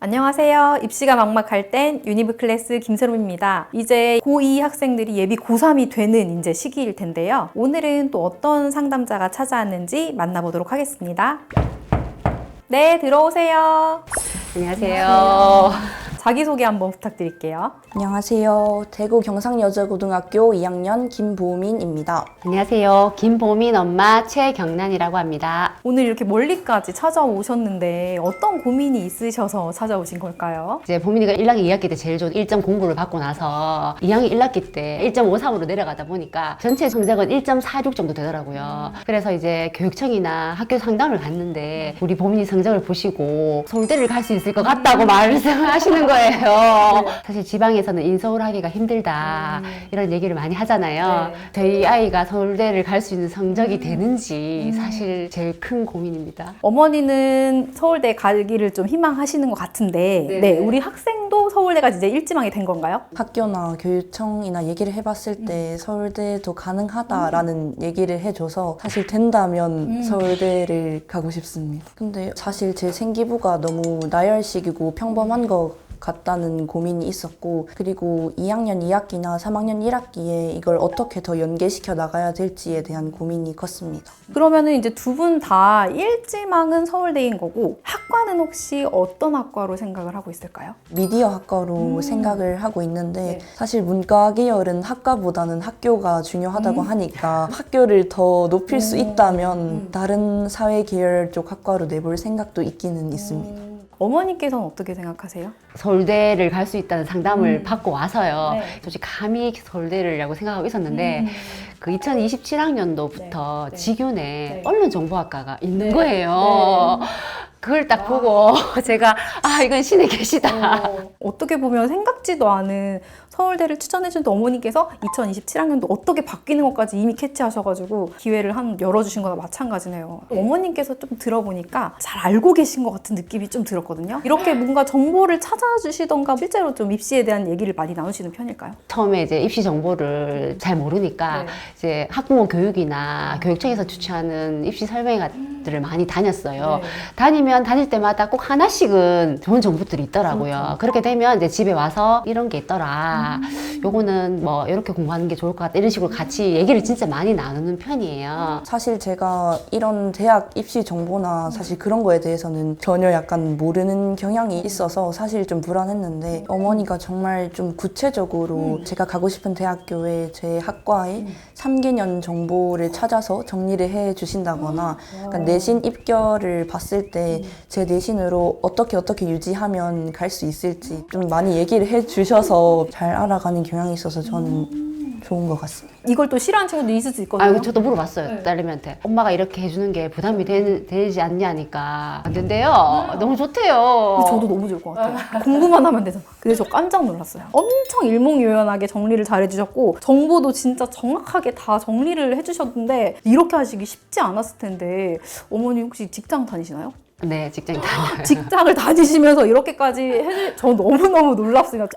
안녕하세요. 입시가 막막할 땐 유니브 클래스 김세롬입니다. 이제 고2 학생들이 예비 고3이 되는 이제 시기일 텐데요. 오늘은 또 어떤 상담자가 찾아왔는지 만나보도록 하겠습니다. 네, 들어오세요. 안녕하세요. 자기소개 한번 부탁드릴게요. 안녕하세요. 대구 경상여자고등학교 2학년 김보민입니다. 안녕하세요. 김보민 엄마 최경란이라고 합니다. 오늘 이렇게 멀리까지 찾아오셨는데 어떤 고민이 있으셔서 찾아오신 걸까요? 이제 보민이가 1학기 2학기 때 제일 좋은 1점 공부를 받고 나서 2학기 1학기 때 1.53으로 내려가다 보니까 전체 성적은 1.46 정도 되더라고요. 그래서 이제 교육청이나 학교 상담을 갔는데 우리 보민이 성적을 보시고 서울대를 갈 수 있을 것 같다고 말씀하시는 거예요. 사실 지방에서는 인서울 하기가 힘들다 이런 얘기를 많이 하잖아요. 네. 저희 아이가 서울대를 갈 수 있는 성적이 되는지 사실 제일 큰 고민입니다. 어머니는 서울대 가기를 좀 희망하시는 것 같은데, 네네. 네, 우리 학생도 서울대가 이제 일지망이 된 건가요? 학교나 교육청이나 얘기를 해봤을 때 서울대도 가능하다라는 얘기를 해줘서 사실 된다면 서울대를 가고 싶습니다. 근데 사실 제 생기부가 너무 나열식이고 평범한 것 같다는 고민이 있었고 그리고 2학년 2학기나 3학년 1학기에 이걸 어떻게 더 연계시켜 나가야 될지에 대한 고민이 컸습니다. 그러면은 이제 두 분 다 일지망은 서울대인 거고 학과는 혹시 어떤 학과로 생각을 하고 있을까요? 미디어 학과로 생각을 하고 있는데 네. 사실 문과 계열은 학과보다는 학교가 중요하다고 하니까 학교를 더 높일 수 있다면 다른 사회 계열 쪽 학과로 내볼 생각도 있기는 있습니다. 어머니께서는 어떻게 생각하세요? 서울대를 갈 수 있다는 상담을 받고 와서요. 네. 솔직히 감히 서울대를라고 생각하고 있었는데 그 2027학년도부터 네, 네. 직윤에 네. 언론정보학과가 있는 네. 거예요. 그걸 딱 보고 제가 아 이건 신의 계시다. 어떻게 보면 생각지도 않은 서울대를 추천해준 어머니께서 2027학년도 어떻게 바뀌는 것까지 이미 캐치하셔가지고 기회를 한 열어주신 거나 마찬가지네요. 어머님께서 좀 들어보니까 잘 알고 계신 것 같은 느낌이 좀 들었거든요. 이렇게 뭔가 정보를 찾아주시던가 실제로 좀 입시에 대한 얘기를 많이 나누시는 편일까요? 처음에 이제 입시 정보를 잘 모르니까 네. 이제 학부모 교육이나 교육청에서 주최하는 입시 설명회들을 많이 다녔어요. 네. 다니면 다닐 때마다 꼭 하나씩은 좋은 정보들이 있더라고요. 그렇게 되면 이제 집에 와서 이런 게 있더라. 요거는 뭐 이렇게 공부하는 게 좋을 것 같다. 이런 식으로 같이 얘기를 진짜 많이 나누는 편이에요. 사실 제가 이런 대학 입시 정보나 사실 그런 거에 대해서는 전혀 약간 모르는 경향이 있어서 사실 좀 불안했는데 어머니가 정말 좀 구체적으로 제가 가고 싶은 대학교에 제 학과에 3개년 정보를 찾아서 정리를 해 주신다거나 그러니까 내신 입결을 봤을 때 제 내신으로 어떻게 어떻게 유지하면 갈 수 있을지 좀 많이 얘기를 해 주셔서 잘 알아가는 경향이 있어서 저는 좋은 것 같습니다. 이걸 또 싫어하는 친구도 있을 수 있거든요. 아, 저도 물어봤어요. 네. 딸내미한테. 엄마가 이렇게 해주는 게 부담이 되, 되지 않냐니까. 안 된대요. 너무 좋대요. 근데 저도 너무 좋을 것 같아요. 공부만 하면 되잖아. 근데 저 깜짝 놀랐어요. 엄청 일목요연하게 정리를 잘 해주셨고 정보도 진짜 정확하게 다 정리를 해주셨는데 이렇게 하시기 쉽지 않았을 텐데 어머니 혹시 직장 다니시나요? 네, 직장에 다녀요. 직장을 다니시면서 이렇게까지 해주... 저 너무너무 놀랐어요.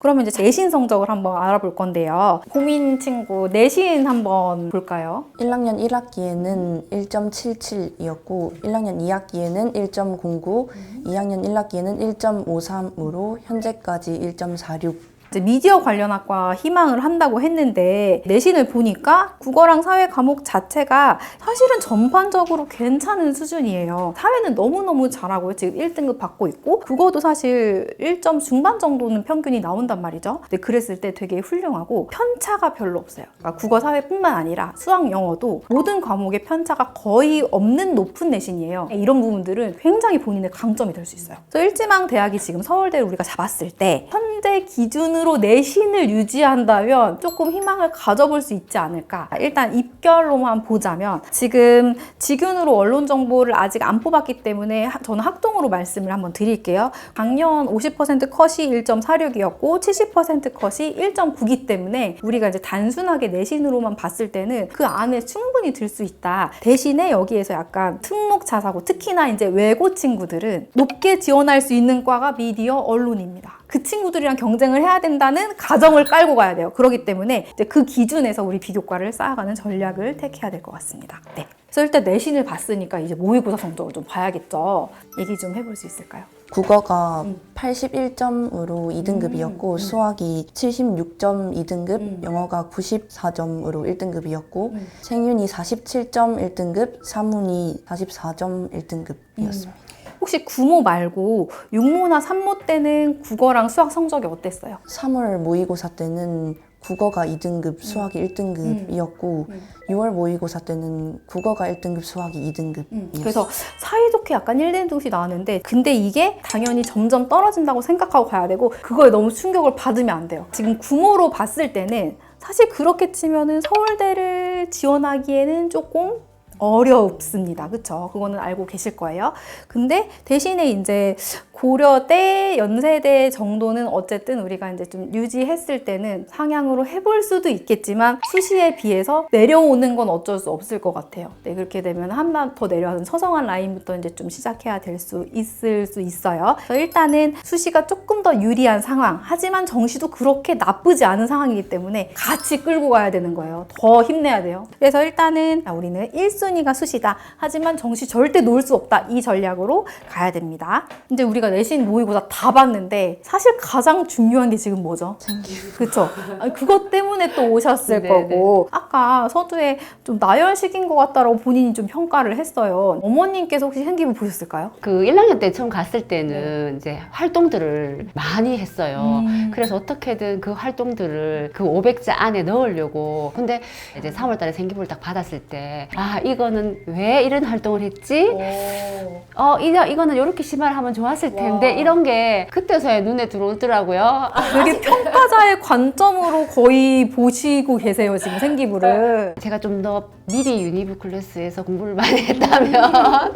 그러면 이제 내신 성적을 한번 알아볼 건데요. 고민 친구 내신 한번 볼까요? 1학년 1학기에는 1.77이었고 1학년 2학기에는 1.09, 2학년 1학기에는 1.53으로 현재까지 1.46 이제 미디어 관련 학과 희망을 한다고 했는데 내신을 보니까 국어랑 사회 과목 자체가 사실은 전반적으로 괜찮은 수준이에요. 사회는 너무너무 잘하고요. 지금 1등급 받고 있고 국어도 사실 1점 중반 정도는 평균이 나온단 말이죠. 근데 그랬을 때 되게 훌륭하고 편차가 별로 없어요. 그러니까 국어 사회뿐만 아니라 수학 영어도 모든 과목의 편차가 거의 없는 높은 내신이에요. 이런 부분들은 굉장히 본인의 강점이 될 수 있어요. 그래서 일지망 대학이 지금 서울대를 우리가 잡았을 때 현재 기준 으로 내신을 유지한다면 조금 희망을 가져볼 수 있지 않을까. 일단 입결로만 보자면 지금 직윤으로 언론 정보를 아직 안 뽑았기 때문에 하- 저는 학동으로 말씀을 한번 드릴게요. 작년 50% 컷이 1.46이었고 70% 컷이 1.9기 때문에 우리가 이제 단순하게 내신으로만 봤을 때는 그 안에 충분히 들 수 있다. 대신에 여기에서 약간 특목 자사고 특히나 이제 외고 친구들은 높게 지원할 수 있는 과가 미디어 언론입니다. 그 친구들이랑 경쟁을 해야 된다는 가정을 깔고 가야 돼요. 그렇기 때문에 이제 그 기준에서 우리 비교과를 쌓아가는 전략을 택해야 될 것 같습니다. 네. 그래서 일단 내신을 봤으니까 이제 모의고사 성적을 좀 봐야겠죠. 얘기 좀 해볼 수 있을까요? 국어가 음. 81점으로 2등급이었고 음. 수학이 76.2등급, 음. 영어가 94점으로 1등급이었고 음. 생윤이 47.1등급, 사문이 44점 1등급이었습니다. 혹시 구모 말고 육모나 삼모 때는 국어랑 수학 성적이 어땠어요? 3월 모의고사 때는 국어가 2등급, 수학이 1등급이었고 음. 6월 모의고사 때는 국어가 1등급, 수학이 2등급이었어요. 그래서 사이좋게 약간 1대 듯이 나왔는데 근데 이게 당연히 점점 떨어진다고 생각하고 가야 되고 그거에 너무 충격을 받으면 안 돼요. 지금 구모로 봤을 때는 사실 그렇게 치면은 서울대를 지원하기에는 조금 어렵습니다. 그쵸? 그거는 알고 계실 거예요. 근데 대신에 이제 고려대, 연세대 정도는 어쨌든 우리가 이제 좀 유지했을 때는 상향으로 해볼 수도 있겠지만 수시에 비해서 내려오는 건 어쩔 수 없을 것 같아요. 네, 그렇게 되면 한번 더 내려가는 서성한 라인부터 이제 좀 시작해야 될 수 있을 수 있어요. 일단은 수시가 조금 더 유리한 상황. 하지만 정시도 그렇게 나쁘지 않은 상황이기 때문에 같이 끌고 가야 되는 거예요. 더 힘내야 돼요. 그래서 일단은 자, 우리는 1순 위가 수시다. 하지만 정시 절대 놓을 수 없다. 이 전략으로 가야 됩니다. 이제 우리가 내신 모의고사 다 봤는데 사실 가장 중요한 게 지금 뭐죠? 그쵸? 아니, 그것 때문에 또 오셨을 네네. 거고 아까 서두에 좀 나열식인 것 같다라고 본인이 좀 평가를 했어요. 어머님께서 혹시 생기부 보셨을까요? 그 1학년 때 처음 갔을 때는 이제 활동들을 많이 했어요. 음. 그래서 어떻게든 그 활동들을 그 500자 안에 넣으려고. 근데 이제 3월 달에 생기부를 딱 받았을 때, 아, 이 거는 왜 이런 활동을 했지? 어, 이거, 이거는 이렇게 심화를 하면 좋았을 텐데, 와. 이런 게 그때서야 눈에 들어오더라고요. 되게 평가자의 관점으로 거의 보시고 계세요, 지금 생기부를. 제가 좀 더 미리 유니브 클래스에서 공부를 많이 했다면,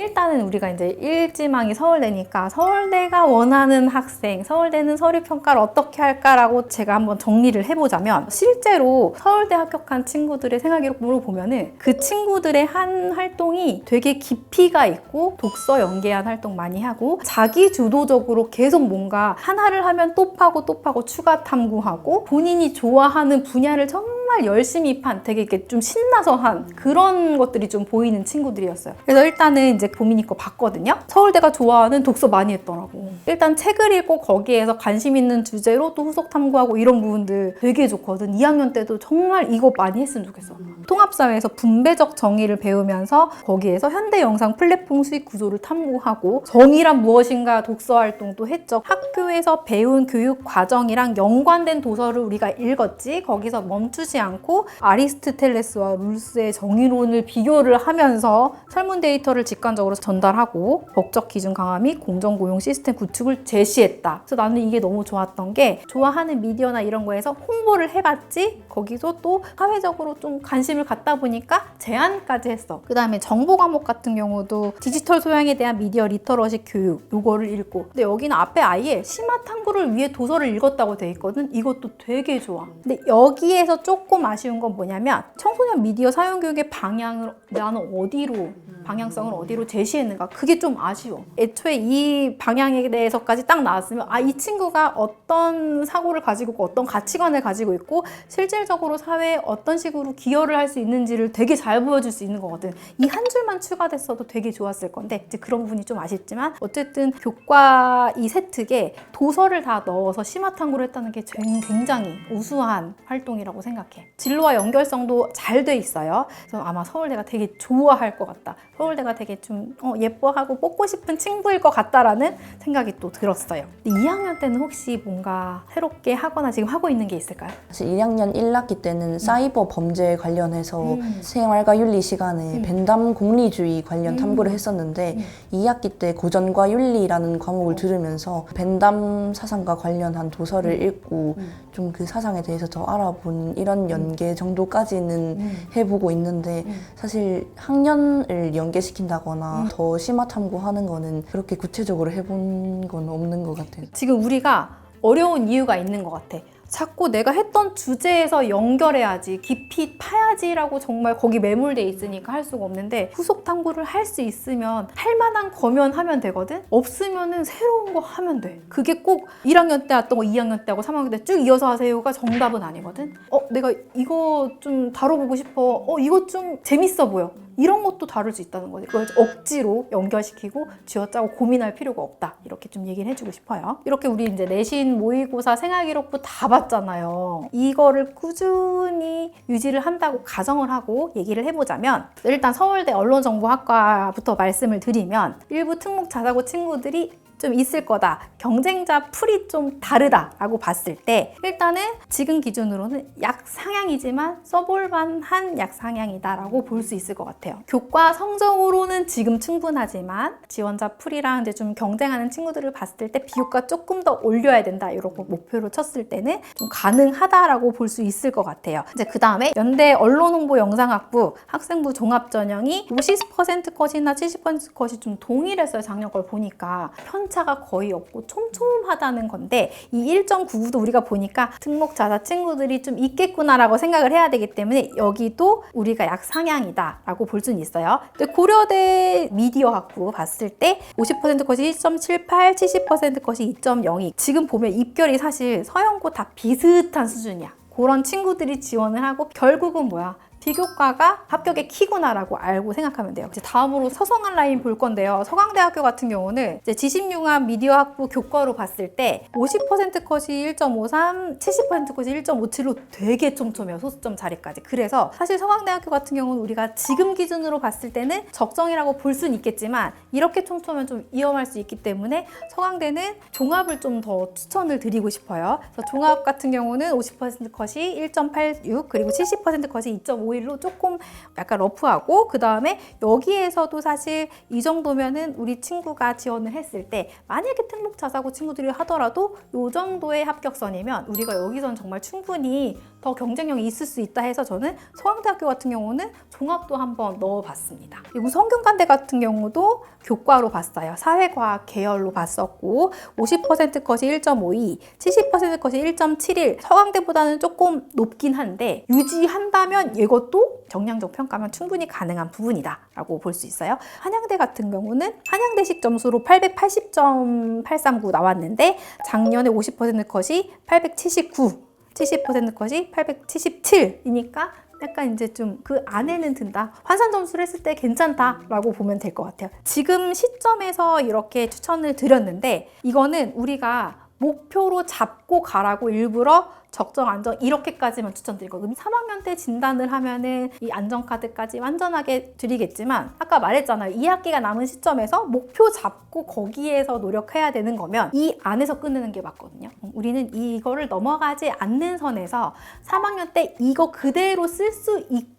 일단은 우리가 이제 일지망이 서울대니까 서울대가 원하는 학생, 서울대는 서류 평가를 어떻게 할까라고 제가 한번 정리를 해보자면 실제로 서울대 합격한 친구들의 생활 기록부를 보면은 그 친구들의 한 활동이 되게 깊이가 있고 독서 연계한 활동 많이 하고 자기 주도적으로 계속 뭔가 하나를 하면 또 파고 또 파고 추가 탐구하고 본인이 좋아하는 분야를 정말 열심히 판 되게 이렇게 좀 신나서 한 그런 것들이 좀 보이는 친구들이었어요. 그래서 일단은 이제 고민이 거 봤거든요. 서울대가 좋아하는 독서 많이 했더라고. 일단 책을 읽고 거기에서 관심 있는 주제로 또 후속 탐구하고 이런 부분들 되게 좋거든. 2학년 때도 정말 이거 많이 했으면 좋겠어. 통합사회에서 분배적 정의를 배우면서 거기에서 현대 영상 플랫폼 수익 구조를 탐구하고 정의란 무엇인가 독서 활동도 했죠. 학교에서 배운 교육 과정이랑 연관된 도서를 우리가 읽었지. 거기서 멈추지 않고 아리스토텔레스와 룰스의 정의론을 비교를 하면서 설문 데이터를 직관적으로 전달하고 법적 기준 강화 및 공정 고용 시스템 구축을 제시했다. 그래서 나는 이게 너무 좋았던 게 좋아하는 미디어나 이런 거에서 홍보를 해봤지. 거기서 또 사회적으로 좀 관심을 갖다 보니까 제안까지 했어. 그 다음에 정보 과목 같은 경우도 디지털 소양에 대한 미디어 리터러시 교육 요거를 읽고 근데 여기는 앞에 아예 심화 탐구를 위해 도서를 읽었다고 돼 있거든. 이것도 되게 좋아. 근데 여기에서 조금 아쉬운 건 뭐냐면 청소년 미디어 사용 교육의 방향을 나는 어디로 방향성을 어디로 제시했는가 그게 좀 아쉬워. 애초에 이 방향에 대해서까지 딱 나왔으면 아 이 친구가 어떤 사고를 가지고 있고 어떤 가치관을 가지고 있고 실질적으로 사회에 어떤 식으로 기여를 할 수 있는지를 되게 잘 보여줄 수 있는 거거든. 이 한 줄만 추가됐어도 되게 좋았을 건데 이제 그런 부분이 좀 아쉽지만 어쨌든 교과 이 세특에 도서를 다 넣어서 심화 탐구를 했다는 게 굉- 굉장히 우수한 활동이라고 생각해. 진로와 연결성도 잘 돼 있어요. 그래서 아마 서울대가 되게 좋아할 것 같다. 서울대가 되게 좀 어, 예뻐하고 뽑고 싶은 친구일 것 같다라는 생각이 또 들었어요. 근데 2학년 때는 혹시 뭔가 새롭게 하거나 지금 하고 있는 게 있을까요? 사실 1학년 1학기 때는 사이버 범죄 관련해서 음. 생활과 윤리 시간에 음. 벤담 공리주의 관련 음. 탐구를 했었는데 음. 2학기 때 고전과 윤리라는 과목을 들으면서 벤담 사상과 관련한 도서를 읽고 음. 좀그 사상에 대해서 더 알아본 이런 연계 정도까지는 음. 해보고 있는데 음. 사실 학년을 연 계시킨다거나 음. 더 심화 탐구하는 거는 그렇게 구체적으로 해본 건 없는 것 같아요. 지금 우리가 어려운 이유가 있는 것 같아. 자꾸 내가 했던 주제에서 연결해야지, 깊이 파야지라고 정말 거기 매몰돼 있으니까 할 수가 없는데 후속 탐구를 할 수 있으면 할 만한 거면 하면 되거든? 없으면은 새로운 거 하면 돼. 그게 꼭 1학년 때 했던 거 2학년 때 하고 3학년 때 쭉 이어서 하세요가 정답은 아니거든? 어, 내가 이거 좀 다뤄보고 싶어. 어, 이거 좀 재밌어 보여. 이런 것도 다룰 수 있다는 거죠. 그걸 억지로 연결시키고 쥐어짜고 고민할 필요가 없다. 이렇게 좀 얘기를 해주고 싶어요. 이렇게 우리 이제 내신 모의고사 생활기록부 다 봤잖아요. 이거를 꾸준히 유지를 한다고 가정을 하고 얘기를 해보자면 일단 서울대 언론정보학과부터 말씀을 드리면 일부 특목 자사고 친구들이 좀 있을 거다. 경쟁자 풀이 좀 다르다라고 봤을 때 일단은 지금 기준으로는 약 상향이지만 써볼 만한 약 상향이다라고 볼 수 있을 것 같아요. 교과 성적으로는 지금 충분하지만 지원자 풀이랑 이제 좀 경쟁하는 친구들을 봤을 때 비교과 조금 더 올려야 된다 이러고 목표로 쳤을 때는 좀 가능하다라고 볼 수 있을 것 같아요. 이제 그 다음에 연대 언론홍보 영상학부 학생부 종합 전형이 50% 컷이나 70% 컷이 좀 동일했어요. 작년 걸 보니까 편 차가 거의 없고 촘촘하다는 건데 이 1.99도 우리가 보니까 특목 자사 친구들이 좀 있겠구나라고 생각을 해야 되기 때문에 여기도 우리가 약 상향이다라고 볼 수는 있어요. 고려대 미디어 학부 봤을 때 50% 컷이 1.78, 70% 컷이 2.02. 지금 보면 입결이 사실 서영고 다 비슷한 수준이야. 그런 친구들이 지원을 하고 결국은 뭐야? 비교과가 합격의 키구나라고 알고 생각하면 돼요. 이제 다음으로 서성한 라인 볼 건데요. 서강대학교 같은 경우는 이제 지식융합 미디어 학부 교과로 봤을 때 50% 컷이 1.53, 70% 컷이 1.57로 되게 촘촘해요. 소수점 자리까지. 그래서 사실 서강대학교 같은 경우는 우리가 지금 기준으로 봤을 때는 적정이라고 볼 수는 있겠지만 이렇게 촘촘하면 좀 위험할 수 있기 때문에 서강대는 종합을 좀 더 추천을 드리고 싶어요. 그래서 종합 같은 경우는 50% 컷이 1.86 그리고 70% 컷이 2.51로 조금 약간 러프하고 그 다음에 여기에서도 사실 이 정도면은 우리 친구가 지원을 했을 때 만약에 특목 자사고 친구들이 하더라도 이 정도의 합격선이면 우리가 여기선 정말 충분히 더 경쟁력이 있을 수 있다 해서 저는 서강대학교 같은 경우는 종합도 한번 넣어봤습니다. 그리고 성균관대 같은 경우도 교과로 봤어요. 사회과학 계열로 봤었고 50% 컷이 1.52, 70% 컷이 1.71. 서강대보다는 조금 높긴 한데 유지한다면 이것도 정량적 평가면 충분히 가능한 부분이다 라고 볼 수 있어요. 한양대 같은 경우는 한양대식 점수로 880.839 나왔는데 작년에 50% 컷이 879. 70% 컷이 877이니까 약간 이제 좀 그 안에는 든다. 환산 점수를 했을 때 괜찮다라고 보면 될 것 같아요. 지금 시점에서 이렇게 추천을 드렸는데 이거는 우리가 목표로 잡고 가라고 일부러 적정 안정 이렇게까지만 추천드리거든요. 3학년 때 진단을 하면은 이 안정카드까지 완전하게 드리겠지만 아까 말했잖아요. 2학기가 남은 시점에서 목표 잡고 거기에서 노력해야 되는 거면 이 안에서 끊는 게 맞거든요. 우리는 이거를 넘어가지 않는 선에서 3학년 때 이거 그대로 쓸 수 있게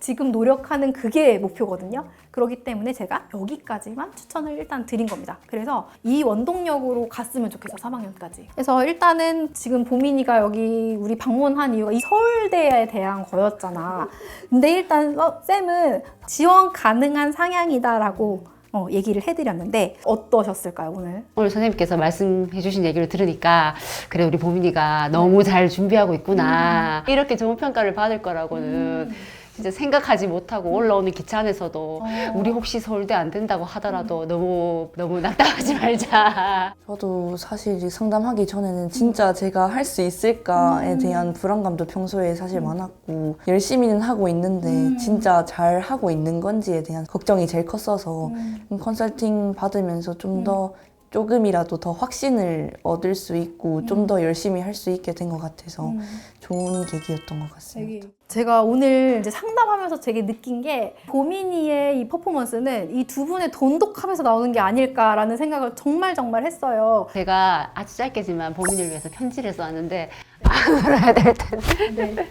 지금 노력하는 그게 목표거든요. 그렇기 때문에 제가 여기까지만 추천을 일단 드린 겁니다. 그래서 이 원동력으로 갔으면 좋겠어, 3학년까지. 그래서 일단은 지금 보민이가 여기 우리 방문한 이유가 이 서울대에 대한 거였잖아. 근데 일단 어, 쌤은 지원 가능한 상향이다라고 어, 얘기를 해드렸는데 어떠셨을까요, 오늘? 오늘 선생님께서 말씀해주신 얘기를 들으니까 그래 우리 보민이가 너무 잘 준비하고 있구나 이렇게 좋은 평가를 받을 거라고는 진짜 생각하지 못하고 올라오는 기차 안에서도 우리 혹시 서울대 안 된다고 하더라도 너무 너무 낙담하지 말자. 저도 사실 이 상담하기 전에는 진짜 제가 할 수 있을까에 대한 불안감도 평소에 사실 많았고 열심히는 하고 있는데 진짜 잘 하고 있는 건지에 대한 걱정이 제일 컸어서 컨설팅 받으면서 좀 더 조금이라도 더 확신을 얻을 수 있고 좀더 열심히 할 수 있게 된 것 같아서 좋은 계기였던 것 같습니다. 제가 오늘 이제 상담하면서 되게 느낀 게 보민이의 이 퍼포먼스는 이 두 분의 돈독함에서 나오는 게 아닐까라는 생각을 정말 정말 했어요. 제가 아주 짧게지만 보민을 위해서 편지를 써왔는데 안 울어야 될 텐데.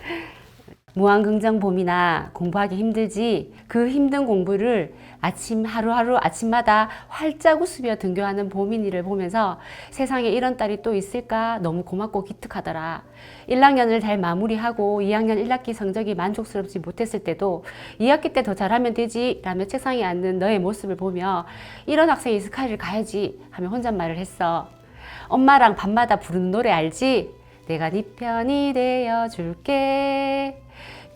무한긍정 봄이나 공부하기 힘들지 그 힘든 공부를 아침 하루하루 아침마다 활짝 웃으며 등교하는 보민이를 보면서 세상에 이런 딸이 또 있을까 너무 고맙고 기특하더라. 1학년을 잘 마무리하고 2학년 1학기 성적이 만족스럽지 못했을 때도 2학기 때 더 잘하면 되지 라며 책상에 앉는 너의 모습을 보며 이런 학생이 스카이를 가야지 하며 혼잣말을 했어. 엄마랑 밤마다 부르는 노래 알지? 내가 네 편이 되어 줄게.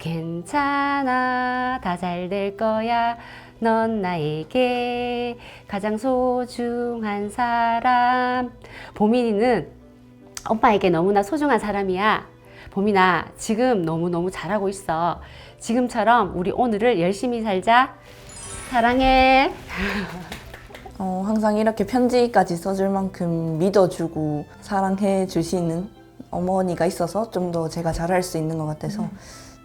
괜찮아. 다 잘 될 거야. 넌 나에게 가장 소중한 사람. 보민이는 엄마에게 너무나 소중한 사람이야. 보민아, 지금 너무너무 잘하고 있어. 지금처럼 우리 오늘을 열심히 살자. 사랑해. 어, 항상 이렇게 편지까지 써줄 만큼 믿어주고 사랑해 주시는 어머니가 있어서 좀 더 제가 잘할 수 있는 것 같아서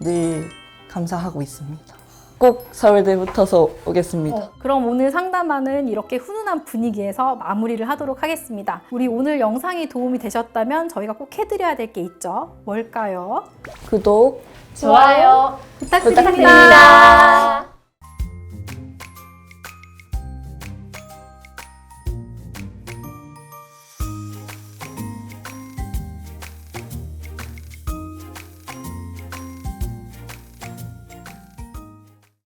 늘 감사하고 있습니다. 꼭 서울대 붙어서 오겠습니다. 어, 그럼 오늘 상담하는 이렇게 훈훈한 분위기에서 마무리를 하도록 하겠습니다. 우리 오늘 영상이 도움이 되셨다면 저희가 꼭 해드려야 될 게 있죠. 뭘까요? 구독 좋아요. 부탁드립니다. 부탁드립니다.